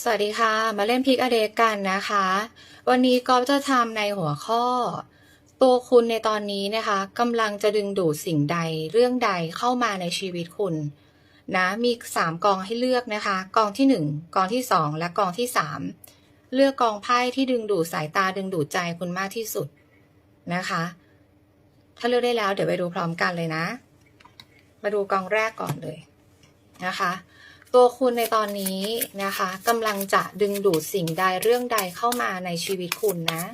สวัสดีค่ะ มาเล่นพิกอเดกกันนะคะ วันนี้กอฟจะทำในหัวข้อ ตัวคุณในตอนนี้นะคะกำลังจะดึงดูดสิ่งใดเรื่องใดเข้ามาในชีวิตคุณนะมีสามกองให้เลือกนะคะ กองที่หนึ่งกองที่สองและกองที่สามเลือกกองไพ่ที่ดึงดูดสายตาดึงดูดใจคุณมากที่สุดนะคะ ถ้าเลือกได้แล้วเดี๋ยวไปดูพร้อมกันเลยนะ มาดูกองแรกก่อนเลยนะคะ ตัวคุณในตอนนี้นะคะกำลังจะดึงดูดสิ่งใดเรื่องใดเข้ามาในชีวิตคุณนะ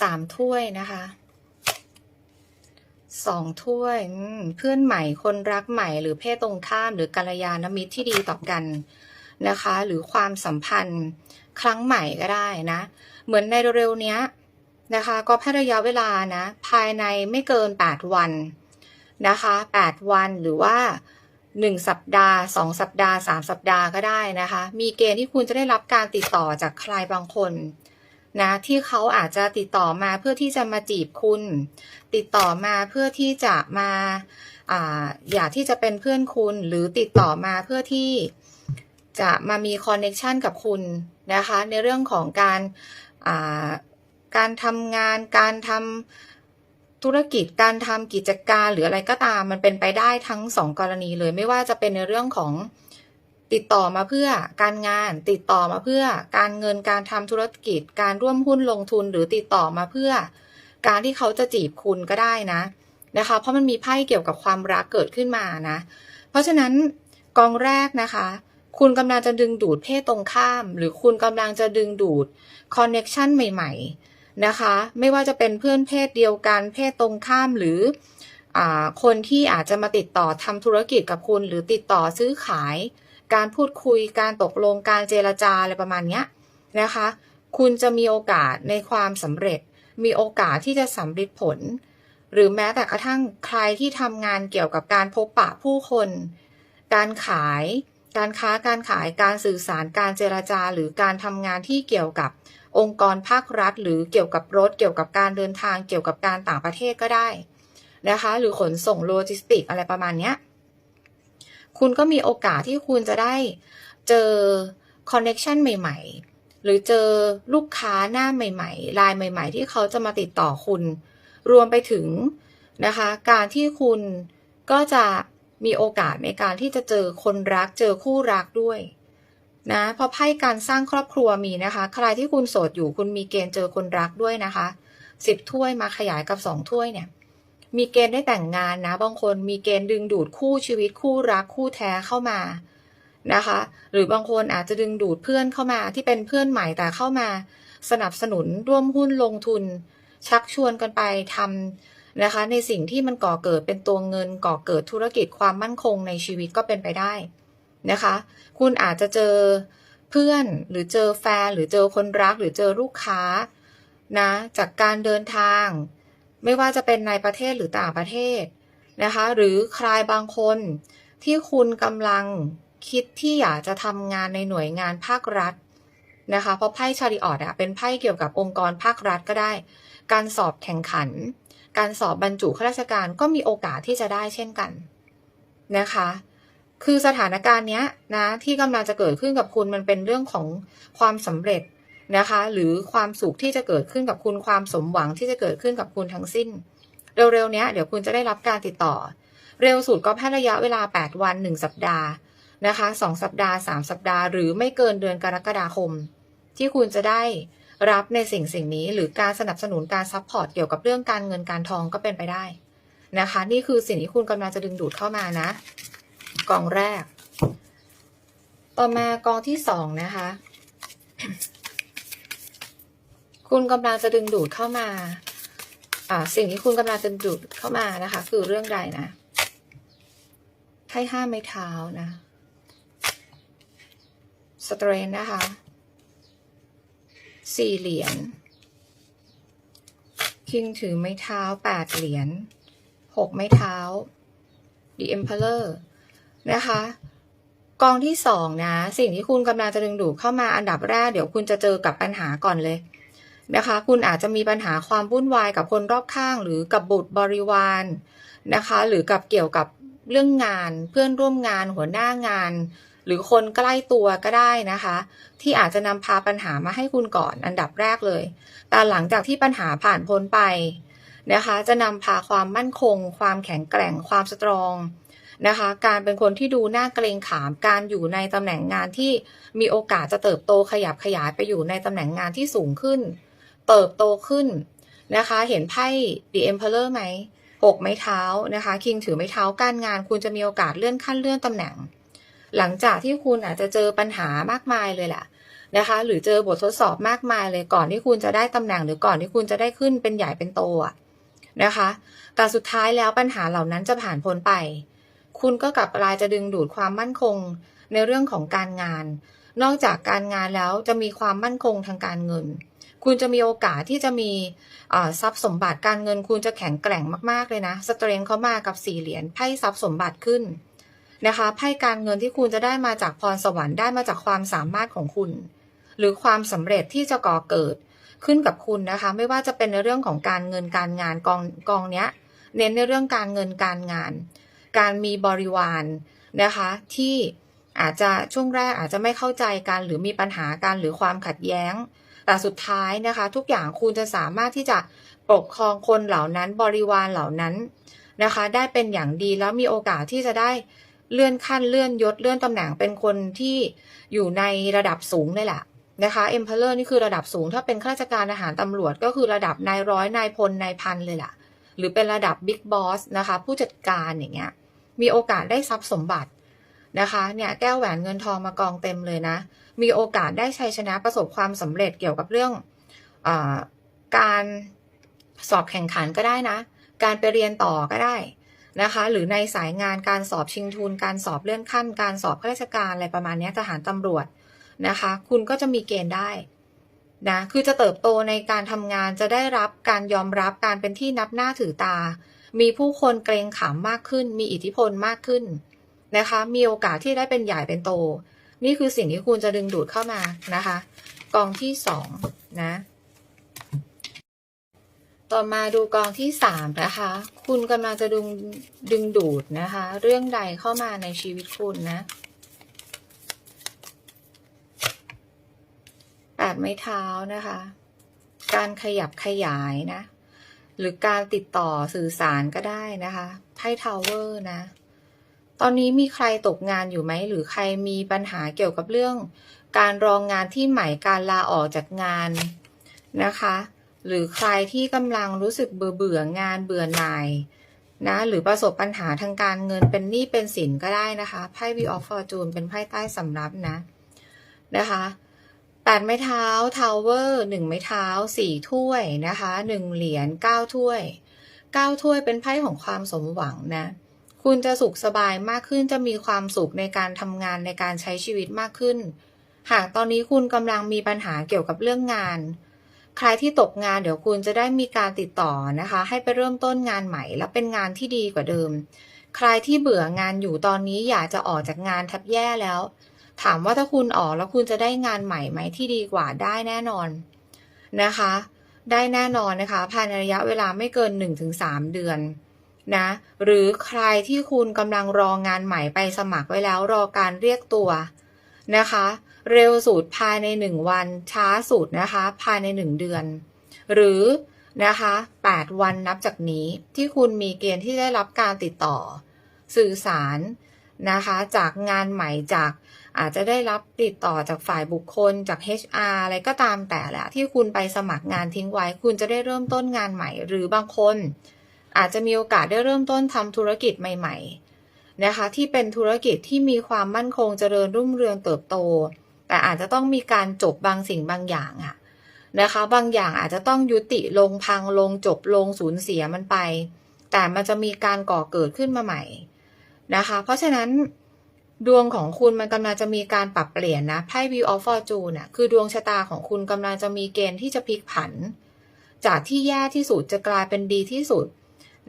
สามถ้วยนะคะ สองถ้วยเพื่อนใหม่คนรักใหม่หรือเพศตรงข้ามหรือกัลยาณมิตรที่ดีต่อกันนะคะ หรือความสัมพันธ์ครั้งใหม่ก็ได้นะ เหมือนในเร็วๆนี้นะคะ ก็แพทย์ระยะเวลานะ ภายในไม่เกิน 8 วัน นะคะ 8 วันหรือว่า 1 สัปดาห์ 2 สัปดาห์ 3 สัปดาห์ก็ได้นะคะ มีเกณฑ์ที่คุณจะได้รับการติดต่อจากใครบางคนนะที่เขาอาจจะติดต่อมาเพื่อที่จะมาจีบคุณ ติดต่อมาเพื่อที่จะมาอ่าอยากที่จะเป็นเพื่อนคุณ หรือติดต่อมาเพื่อที่จะมามีคอนเน็ชันกับคุณนะคะ ในเรื่องของการอ่าการทำงานการทำ ธุรกิจการทำกิจการหรืออะไรก็ตามมันเป็นไปได้ทั้งสองกรณีเลย ไม่ว่าจะเป็นในเรื่องของติดต่อมาเพื่อการงาน ติดต่อมาเพื่อการเงินการทำธุรกิจ การร่วมหุ้นลงทุนหรือติดต่อมาเพื่อ การที่เขาจะจีบคุณก็ได้นะนะคะ เพราะมันมีไพ่เกี่ยวกับความรักเกิดขึ้นมานะ เพราะฉะนั้นกองแรกนะคะ คุณกำลังจะดึงดูดเพศตรงข้าม หรือคุณกำลังจะดึงดูดคอนเน็ชันใหม่ ๆ นะคะ ไม่ว่าจะเป็นเพื่อนเพศเดียวกัน เพศตรงข้ามหรืออคนที่อาจจะมาติดต่อทำธุรกิจกับคุณ หรือติดต่อซื้อขาย การพูดคุยการตกลงการเจรจาอะไรประมาณนี้นะคะ คุณจะมีโอกาสในความสำเร็จ มีโอกาสที่จะสำเร็จผล หรือแม้แต่กระทั่งใครที่ทำงานเกี่ยวกับการพบปะผู้คน การขายการค้าการขายการสื่อสารการเจรจาหรือการทำงานที่เกี่ยวกับ องค์กรภาครัฐ หรือเกี่ยวกับรถ เกี่ยวกับการเดินทาง เกี่ยวกับการต่างประเทศก็ได้นะคะ หรือขนส่งโลจิสติกอะไรประมาณเนี้ย คุณก็มีโอกาสที่คุณจะได้เจอคอนเน็ชันใหม่ ๆ หรือเจอลูกค้าหน้าใหม่ๆรายใหม่ ๆ ที่เขาจะมาติดต่อคุณ รวมไปถึงนะคะ การที่คุณก็จะมีโอกาสในการที่จะเจอคนรัก เจอคู่รักด้วย นะเพราะไพ่การสร้างครอบครัวมีนะคะ ใครที่คุณโสดอยู่คุณมีเกณฑ์เจอคนรักด้วยนะคะสิบถ้วยมาขยายกับสองถ้วยเนี่ย มีเกณฑ์ได้แต่งงานนะบางคนมีเกณฑ์ดึงดูดคู่ชีวิตคู่รักคู่แท้เข้ามานะคะ หรือบางคนอาจจะดึงดูดเพื่อนเข้ามาที่เป็นเพื่อนใหม่แต่เข้ามา สนับสนุนร่วมหุ้นลงทุน ชักชวนกันไปทำนะคะ ในสิ่งที่มันก่อเกิดเป็นตัวเงินก่อเกิดธุรกิจความมั่นคงในชีวิตก็เป็นไปได้ นะคะ คุณอาจจะเจอเพื่อนหรือเจอแฟน หรือเจอคนรัก หรือเจอลูกค้านะจากการเดินทาง ไม่ว่าจะเป็นในประเทศหรือต่างประเทศนะคะ หรือใครบางคนที่คุณกำลังคิดที่อยากจะทำงานในหน่วยงานภาครัฐนะคะ เพราะไพ่ชาริออดอะเป็นไพ่เกี่ยวกับองค์กรภาครัฐก็ได้ การสอบแข่งขัน การสอบบรรจุข้าราชการก็มีโอกาสที่จะได้เช่นกันนะคะ คือสถานการณ์เนี้ยนะที่กำลังจะเกิดขึ้นกับคุณมันเป็นเรื่องของความสำเร็จนะคะ หรือความสุขที่จะเกิดขึ้นกับคุณความสมหวังที่จะเกิดขึ้นกับคุณทั้งสิ้น เร็วๆเนี้ยเดี๋ยวคุณจะได้รับการติดต่อ เร็วสุดก็แค่ระยะเวลา 8 วัน 1 สัปดาห์นะคะ2สัปดาห์ 3 สัปดาห์ หรือไม่เกินเดือนกรกฎาคม ที่คุณจะได้รับในสิ่งสิ่งนี้ หรือการสนับสนุนการซัพพอร์ตเกี่ยวกับเรื่องการเงินการทองก็เป็นไปได้นะคะ นี่คือสิ่งที่คุณกำลังจะดึงดูดเข้ามานะ กองแรก ต่อมากองที่สองนะคะ คุณกำลังจะดึงดูดเข้ามาอ่าสิ่งที่คุณกำลังจะดึงดูดเข้ามานะคะ คือเรื่องใดนะไพ่ห้าไม้เท้านะสเตรนนะคะสี่เหรียญคิงถือไม้เท้าแปดเหรียญหกไม้เท้า The Emperor นะคะ กองที่สองนะ สิ่งที่คุณกำลังจะดึงดูดเข้ามาอันดับแรก เดี๋ยวคุณจะเจอกับปัญหาก่อนเลยนะคะ คุณอาจจะมีปัญหาความวุ่นวายกับคนรอบข้าง หรือกับบุตรบริวารนะคะ หรือกับเกี่ยวกับเรื่องงานเพื่อนร่วมงานหัวหน้างาน หรือคนใกล้ตัวก็ได้นะคะ ที่อาจจะนำพาปัญหามาให้คุณก่อนอันดับแรกเลย แต่หลังจากที่ปัญหาผ่านพ้นไปนะคะ จะนำพาความมั่นคง ความแข็งแกร่ง ความสตรอง นะคะ การเป็นคนที่ดูน่าเกรงขาม การอยู่ในตำแหน่งงานที่มีโอกาสจะเติบโตขยับขยายไปอยู่ในตำแหน่งงานที่สูงขึ้น เติบโตขึ้นนะคะ เห็นไพ่ The Emperor ไหมหกไม้เท้านะคะ คิงถือไม้เท้าการงาน คุณจะมีโอกาสเลื่อนขั้นเลื่อนตำแหน่ง หลังจากที่คุณอาจจะเจอปัญหามากมายเลยแหละนะคะ หรือเจอบททดสอบมากมายเลยก่อนที่คุณจะได้ตำแหน่ง หรือก่อนที่คุณจะได้ขึ้นเป็นใหญ่เป็นโตอะนะคะ แต่สุดท้ายแล้วปัญหาเหล่านั้นจะผ่านพ้นไป คุณก็กลับกลายจะดึงดูดความมั่นคงในเรื่องของการงาน นอกจากการงานแล้วจะมีความมั่นคงทางการเงิน คุณจะมีโอกาสที่จะมีทรัพย์สมบัติการเงิน คุณจะแข็งแกร่งมากๆเลยนะ สเตรนเขามากับสี่เหรียญไพ่ทรัพย์สมบัติขึ้นนะคะไพ่การเงินที่คุณจะได้มาจากพรสวรรค์ได้มาจากความสามารถของคุณ หรือความสำเร็จที่จะก่อเกิดขึ้นกับคุณนะคะ ไม่ว่าจะเป็นในเรื่องของการเงินการงานกองกองเนี้ย เน้นในเรื่องการเงินการงาน การมีบริวารนะคะที่อาจจะช่วงแรกอาจจะไม่เข้าใจกันหรือมีปัญหากันหรือความขัดแย้ง แต่สุดท้ายนะคะ ทุกอย่างคุณจะสามารถที่จะปกครองคนเหล่านั้นบริวารเหล่านั้นนะคะ ได้เป็นอย่างดีแล้วมีโอกาสที่จะได้เลื่อนขั้นเลื่อนยศเลื่อนตำแหน่งเป็นคนที่อยู่ในระดับสูงเลยแหละนะคะ Emperor นี่คือระดับสูง ถ้าเป็นข้าราชการอาหารตำรวจก็คือระดับนายร้อยนายพลนายพันเลยล่ะ หรือเป็นระดับบิ๊กบอสนะคะ ผู้จัดการอย่างเงี้ย มีโอกาสได้ทรัพย์สมบัตินะคะเนี่ยแก้วแหวนเงินทองมากองเต็มเลยนะ มีโอกาสได้ชัยชนะประสบความสำเร็จเกี่ยวกับเรื่องอการสอบแข่งขันก็ได้นะ การไปเรียนต่อก็ได้นะคะ หรือในสายงานการสอบชิงทุน การสอบเลื่อนขั้น การสอบข้าราชการอะไรประมาณนี้ทหารตำรวจนะคะ คุณก็จะมีเกณฑ์ได้นะคือจะเติบโตในการทำงานจะได้รับการยอมรับการเป็นที่นับหน้าถือตา มีผู้คนเกรงขามมากขึ้น มีอิทธิพลมากขึ้นนะคะ มีโอกาสที่ได้เป็นใหญ่เป็นโต นี่คือสิ่งที่คุณจะดึงดูดเข้ามานะคะ กองที่สองนะ ต่อมาดูกองที่สามนะคะ คุณกำลังจะดึงดึงดูดนะคะ เรื่องใดเข้ามาในชีวิตคุณนะแปดไม้เท้านะคะ การขยับขยายนะ หรือการติดต่อสื่อสารก็ได้นะคะไพ่ทาวเวอร์นะ ตอนนี้มีใครตกงานอยู่ไหม หรือใครมีปัญหาเกี่ยวกับเรื่อง การรองงานที่ใหม่การลาออกจากงานนะคะ หรือใครที่กำลังรู้สึกเบื่อเบื่องานเบื่อหน่ายนะหรือประสบปัญหาทางการเงินเป็นหนี้เป็นสินก็ได้นะคะไพ่วีออฟฟอร์จูนเป็นไพ่ใต้สำรับนะนะคะ แปดไม้เท้าทาวเวอร์หนึ่งไม้เท้าสี่ถ้วยนะคะหนึ่งเหรียญเก้าถ้วยเก้าถ้วยเป็นไพ่ของความสมหวังนะ คุณจะสุขสบายมากขึ้น จะมีความสุขในการทำงานในการใช้ชีวิตมากขึ้น หากตอนนี้คุณกำลังมีปัญหาเกี่ยวกับเรื่องงาน ใครที่ตกงานเดี๋ยวคุณจะได้มีการติดต่อนะคะ ให้ไปเริ่มต้นงานใหม่ และเป็นงานที่ดีกว่าเดิม ใครที่เบื่องานอยู่ตอนนี้อยากจะออกจากงานทับแย่แล้ว ถามว่าถ้าคุณออกแล้วคุณจะได้งานใหม่ไหมที่ดีกว่าได้แน่นอนนะคะ ได้แน่นอนนะคะ ภายในระยะเวลาไม่เกิน 1-3 เดือนนะหรือใครที่คุณกำลังรองานใหม่ไปสมัครไว้แล้วรอการเรียกตัวนะคะ เร็วสุดภายใน 1 วัน ช้าสุดนะคะ ภายใน 1 เดือน หรือนะคะ 8 วันนับจากนี้ที่คุณมีเกณฑ์ที่ได้รับการติดต่อ สื่อสาร นะคะ จากงานใหม่จากอาจจะได้รับติดต่อจากฝ่ายบุคคลจาก HR อะไรก็ตามแต่แหละที่คุณไปสมัครงานทิ้งไว้ คุณจะได้เริ่มต้นงานใหม่ หรือบางคน อาจจะมีโอกาสได้เริ่มต้นทำธุรกิจใหม่ ๆ นะคะ ที่เป็นธุรกิจที่มีความมั่นคงเจริญรุ่งเรืองเติบโต แต่อาจจะต้องมีการจบบางสิ่งบางอย่างอะนะคะ บางอย่างอาจจะต้องยุติลงพังลงจบลงสูญเสียมันไป แต่มันจะมีการก่อเกิดขึ้นมาใหม่ นะคะ เพราะฉะนั้นดวงของคุณมันกำลังจะมีการปรับเปลี่ยนนะไพ่ View of Fortune น่ะคือดวงชะตาของคุณกำลังจะมีเกณฑ์ที่จะพลิกผัน จากที่แย่ที่สุดจะกลายเป็นดีที่สุด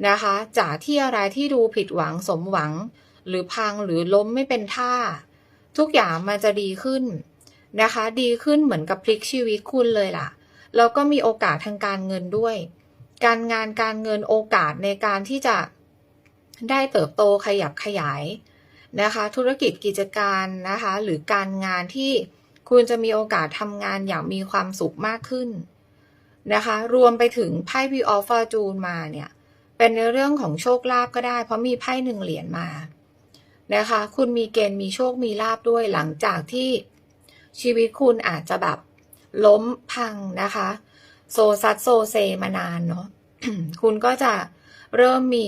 นะคะ จากที่อะไรที่ดูผิดหวังสมหวัง หรือพังหรือล้มไม่เป็นท่า ทุกอย่างมันจะดีขึ้นนะคะ ดีขึ้นเหมือนกับพลิกชีวิตคุณเลยล่ะ แล้วก็มีโอกาสทางการเงินด้วย การงานการเงินโอกาสในการที่จะ ได้เติบโตขยับขยายนะคะ ธุรกิจกิจการนะคะ หรือการงานที่คุณจะมีโอกาสทำงานอย่างมีความสุขมากขึ้นนะคะ รวมไปถึงไพ่พีออฟฟอร์จูนมาเนี่ย เป็นในเรื่องของโชคลาภก็ได้ เพราะมีไพ่หนึ่งเหรียญมานะคะ คุณมีเกณฑ์มีโชคมีลาภด้วยหลังจากที่ชีวิตคุณอาจจะแบบล้มพังนะคะ โซซัดโซเซมานานเนาะคุณก็จะเริ่มมี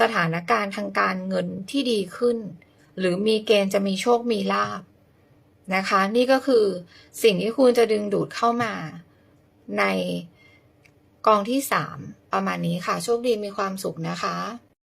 สถานการณ์ทางการเงินที่ดีขึ้น หรือมีเกณฑ์จะมีโชคมีลาบนะคะ นี่ก็คือสิ่งที่คุณจะดึงดูดเข้ามา ในกองที่สามประมาณนี้ค่ะ โชคดีมีความสุขนะคะ